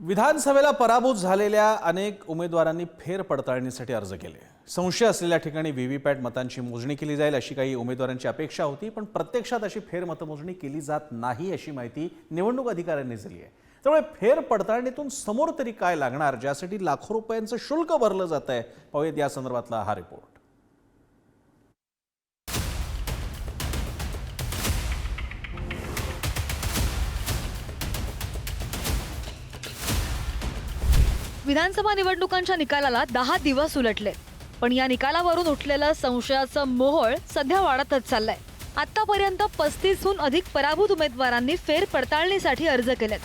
विधानसभेला पराभूत झालेल्या अनेक उमेदवारांनी फेरपडताळणीसाठी अर्ज केले. संशय असलेल्या ठिकाणी व्हीव्हीपॅट मतांची मोजणी केली जाईल अशी काही उमेदवारांची अपेक्षा होती पण प्रत्यक्षात अशी फेरमतमोजणी केली जात नाही अशी माहिती निवडणूक अधिकाऱ्यांनी दिली आहे. त्यामुळे फेरपडताळणीतून समोर तरी काय लागणार ज्यासाठी लाखो रुपयांचं शुल्क भरलं जात आहे पाहूयात या संदर्भातला हा रिपोर्ट विधानसभा निवडणुकांच्या निकालाला दहा दिवस उलटले. पण या निकालावरून उठलेलं संशयाचं मोहोळ सध्या वाढतच चाललंय. आतापर्यंत पस्तीसहून अधिक पराभूत उमेदवारांनी फेरपडताळणीसाठी अर्ज केलेत.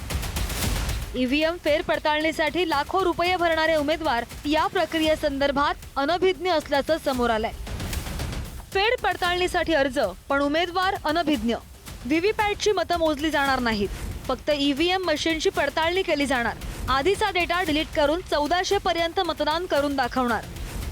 ईव्हीएम फेरपडताळणीसाठी लाखो रुपये भरणारे उमेदवार या प्रक्रियेसंदर्भात अनभिज्ञ असल्याचं समोर आलंय. फेड पडताळणीसाठी अर्ज पण उमेदवार अनभिज्ञ. व्हीव्हीपॅटची मतं मोजली जाणार नाहीत. फक्त ईव्हीएम मशीनची पडताळणी केली जाणार. आधीचा डेटा डिलीट करून चौदाशे पर्यंत मतदान करून दाखवणार.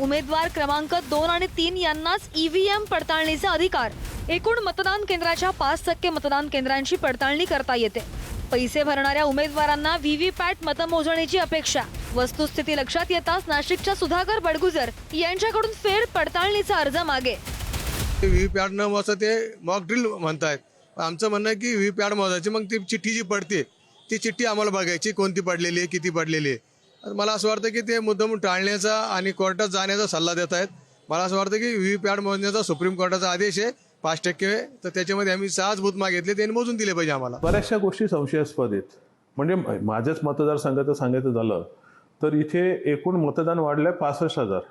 उमेदवार क्रमांक दोन आणि तीन यांनाच ईव्हीएम पडताळणीचा अधिकार. एकूण मतदान केंद्राच्या पाच टक्के मतदान केंद्रांची पडताळणी करता येते. पैसे भरणाऱ्या उमेदवारांना व्हीव्हीपॅट मतमोजणीची अपेक्षा. वस्तुस्थिती लक्षात येताच नाशिकच्या सुधाकर बडगुजर यांच्याकडून फेर पडताळणीचा अर्ज मागे. व्ही न मोजता ते मॉक ड्रिल म्हणतायत. आमचं म्हणणं आहे की व्ही पॅड मोजायची मग ती चिठ्ठी जी पडते ती चिठ्ठी आम्हाला बघायची कोणती पडलेली आहे किती पडलेली आहे. मला असं वाटतं की ते मुद्दाम टाळण्याचा आणि कोर्टात जाण्याचा सल्ला देत आहेत. मला असं वाटतं की व्ही पॅड मोजण्याचा सुप्रीम कोर्टाचा आदेश आहे पाच टक्के तर त्याच्यामध्ये आम्ही सहाच बूथ मागितले त्यांनी मोजून दिले पाहिजे आम्हाला. बऱ्याचशा गोष्टी संशयास्पद आहेत. म्हणजे माझ्याच मतदारसंघाचं सांगायचं झालं तर इथे एकूण मतदान वाढलंय पासष्ट हजार.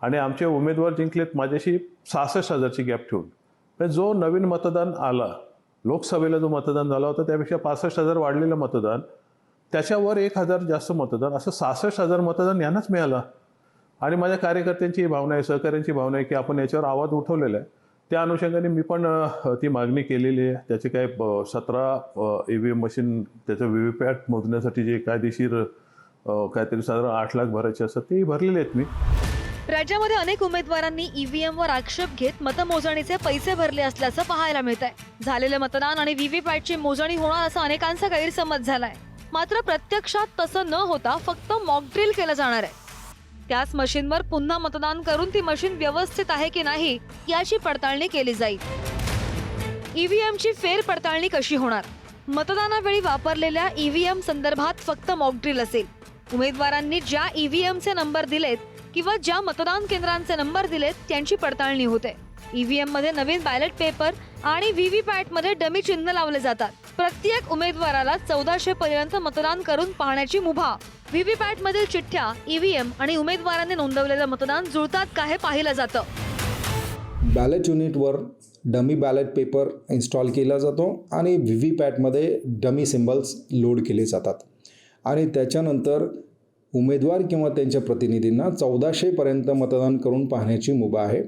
आणि आमचे उमेदवार जिंकलेत माझ्याशी सहासष्ट हजारची गॅप ठेवून. म्हणजे जो नवीन मतदान आला लोकसभेला जो मतदान झाला होता त्यापेक्षा पासष्ट हजार वाढलेलं मतदान त्याच्यावर एक हजार जास्त मतदान असं सहासष्ट हजार मतदान यांनाच मिळालं. आणि माझ्या कार्यकर्त्यांची भावना आहे सहकाऱ्यांची भावना आहे की आपण याच्यावर आवाज उठवलेला आहे. त्या अनुषंगाने मी पण ती मागणी केलेली आहे. त्याचे काय सतरा ई व्ही एम मशीन त्याचं व्ही व्ही पॅट मोजण्यासाठी जे कायदेशीर काहीतरी साधारण आठ लाख भरायचे असतात तेही भरलेले आहेत मी. राज्यामध्ये अनेक उमेदवारांनी ईव्हीएम वर आक्षेप घेत मतमोजणीचे पैसे भरले असल्याचं पाहायला मिळत आहे झालेलं मतदान आणि व्हीव्हीपॅटची मोजणी होणार असा अनेकांचा गैरसमज झालाय. मात्र प्रत्यक्षात तसं न होता फक्त मॉकड्रिल केलं जाणार आहे. त्याच मशीनवर पुन्हा मतदान करून ती मशीन व्यवस्थित आहे की नाही याची पडताळणी केली जाईल. ईव्हीएमची फेर पडताळणी कशी होणार? मतदानावेळी वापरलेल्या ईव्हीएम संदर्भात फक्त मॉकड्रिल असेल. उमेदवारांनी ज्या ईव्हीएमचे नंबर दिलेत किंवा ज्या मतदान केंद्रांचे नंबर दिलेत त्यांची पडताळणी होते. ईव्हीएममध्ये नवीन बॅलेट पेपर आणि व्हीव्हीपॅटमध्ये डमी चिन्ह लावले जातात. प्रत्येक उमेदवाराला चौदाशे पर्यंत मतदान करून पाहण्याची मुभा. व्हीव्हीपॅट मधील चिठ्ठ्या ईव्हीएम आणि उमेदवारांनी नोंदवलेलं मतदान जुळतात का हे पाहिलं जातं. बॅलेट युनिटवर डमी बॅलेट पेपर इन्स्टॉल केला जातो आणि व्ही व्ही पॅटमध्ये डमी सिम्बल्स लोड केले जातात. आणि त्याच्यानंतर उमेदवार किंवा त्यांच्या प्रतिनिधींना चौदाशेपर्यंत मतदान करून पाहण्याची मुभा आहे.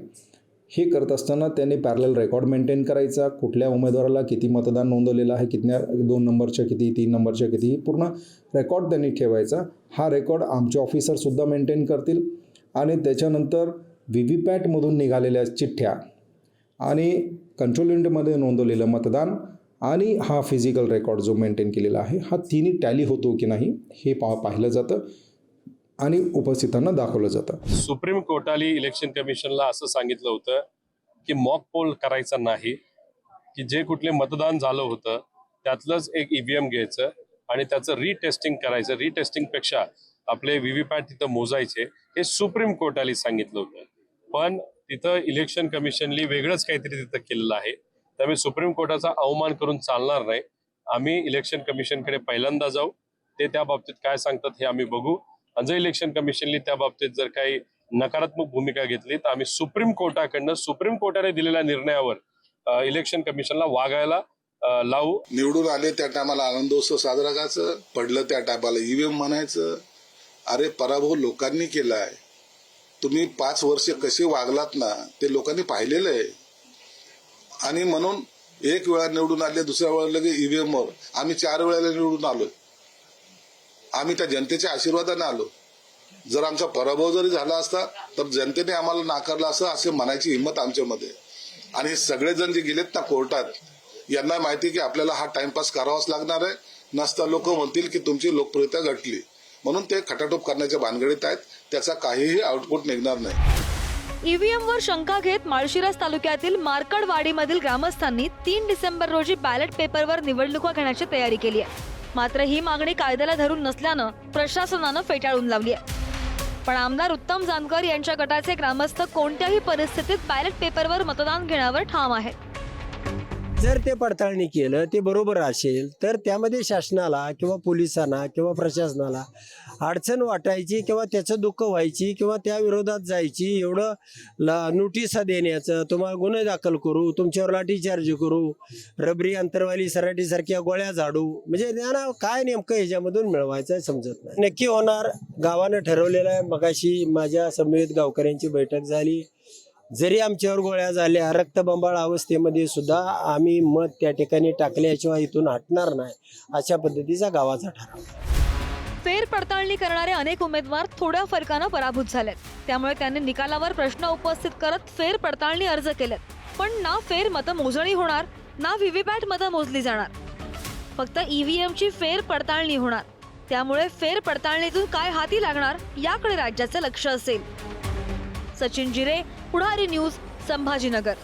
हे करत असताना त्यांनी पॅरल रेकॉर्ड मेंटेन करायचा. कुठल्या उमेदवाराला किती मतदान नोंदवलेलं आहे कितन्या दोन नंबरच्या किती तीन नंबरच्या किती पूर्ण रेकॉर्ड त्यांनी ठेवायचा. हा रेकॉर्ड आमचे ऑफिसरसुद्धा मेंटेन करतील. आणि त्याच्यानंतर व्ही व्ही पॅटमधून निघालेल्या चिठ्ठ्या आणि कंट्रोल युनिटमध्ये नोंदवलेलं मतदान आणि हा फिजिकल रेकॉर्ड जो मेंटेन केलेला आहे हा तिन्ही टॅली होतो की नाही हे पा पाहिलं जातं. आणि उपस्थितांना दाखवलं जातं. सुप्रीम कोर्टाने इलेक्शन कमिशनला असं सांगितलं होतं की मॉक पोल करायचा नाही की जे कुठले मतदान झालं होतं त्यातलंच एक ईव्हीएम घ्यायचं आणि त्याचं रिटेस्टिंग करायचं. रिटेस्टिंगपेक्षा आपले व्हीव्हीपॅट तिथं मोजायचे हे सुप्रीम कोर्टाने सांगितलं होतं. पण तिथं इलेक्शन कमिशननी वेगळंच काहीतरी तिथं केलेलं आहे. त्यामुळे सुप्रीम कोर्टाचा अवमान करून चालणार नाही. आम्ही इलेक्शन कमिशनकडे पहिल्यांदा जाऊ. ते त्या बाबतीत काय सांगतात हे आम्ही बघू. जर इलेक्शन कमिशननी त्या बाबतीत जर काही नकारात्मक भूमिका घेतली तर आम्ही सुप्रीम कोर्टाकडनं सुप्रीम कोर्टाने दिलेल्या निर्णयावर इलेक्शन कमिशनला वागायला लावू. निवडून आले त्या टायमाला आनंदोत्सव साजरा करायचं पडलं त्या टायमाला ईव्हीएम म्हणायचं. अरे पराभव लोकांनी केलाय तुम्ही पाच वर्ष कसे वागलात ना ते लोकांनी पाहिलेलं आहे. आणि म्हणून एक वेळा निवडून आले दुसऱ्या वेळा लगे ईव्हीएमवर. आम्ही चार वेळेला निवडून आलोय. आम्ही त्या जनतेच्या आशीर्वादाने आलो. जर आमचा पराभव जरी झाला असता तर जनतेने आम्हाला नाकारला असं असे म्हणायची हिंमत आमच्यामध्ये. आणि हे सगळेजण जे गेलेत ना कोर्टात यांना माहिती की आपल्याला हा टाइमपास करावाच लागणार आहे. नसता लोक म्हणतील की तुमची लोकप्रियता घटली. म्हणून ते खटाटोप करण्याच्या भानगडीत आहेत. त्याचा काहीही आउटपुट निघणार नाही. ईव्हीएम वर शंका घेत माळशिरस तालुक्यातील मार्कडवाडीमधील ग्रामस्थांनी तीन डिसेंबर रोजी बॅलेट पेपरवर निवडणुका घेण्याची तयारी केली आहे. मात्र ही मागणी कायद्याला धरून नसल्यानं प्रशासनानं फेटाळून लावली आहे. पण आमदार उत्तम जानकर यांच्या गटाचे ग्रामस्थ कोणत्याही परिस्थितीत बॅलेट पेपरवर मतदान घेण्यावर ठाम आहेत. जर ते पडताळणी केलं ते बरोबर असेल तर त्यामध्ये शासनाला किंवा पोलिसांना किंवा प्रशासनाला अडचण वाटायची किंवा त्याचं दुःख व्हायची किंवा त्या विरोधात जायची एवढं ला नोटिसा देण्याचं तुम्हाला गुन्हे दाखल करू तुमच्यावर लाठीचार्ज करू रबरी अंतरवाली सराटीसारख्या गोळ्या झाडू म्हणजे त्यांना काय नेमकं ह्याच्यामधून मिळवायचं आहे समजत नाही. नक्की होणार. गावानं ठरवलेलं आहे. मगाशी माझ्या समवेत गावकऱ्यांची बैठक झाली. जरी आमच्यावर गोळ्या झाल्या रक्तबंबाळ अवस्थेमध्ये सुद्धा आम्ही मत त्या ठिकाणी टाकल्याशिवाय इथून हटणार नाही अशा पद्धतीचा गावाचा ठराव. फेर पडताळणी करणारे अनेक उमेदवार थोड्या फरकानं पराभूत झालेत. त्यामुळे त्यांनी निकालावर प्रश्न उपस्थित करत फेर पडताळणी अर्ज केलेत. पण ना फेर मतमोजणी होणार ना व्हीव्हीपॅट मतं मोजली जाणार. फक्त ईव्हीएमची फेर पडताळणी होणार. त्यामुळे फेर पडताळणीतून काय हाती लागणार याकडे राज्याचे लक्ष असेल. सचिन जिरे पुढारी न्यूज संभाजीनगर.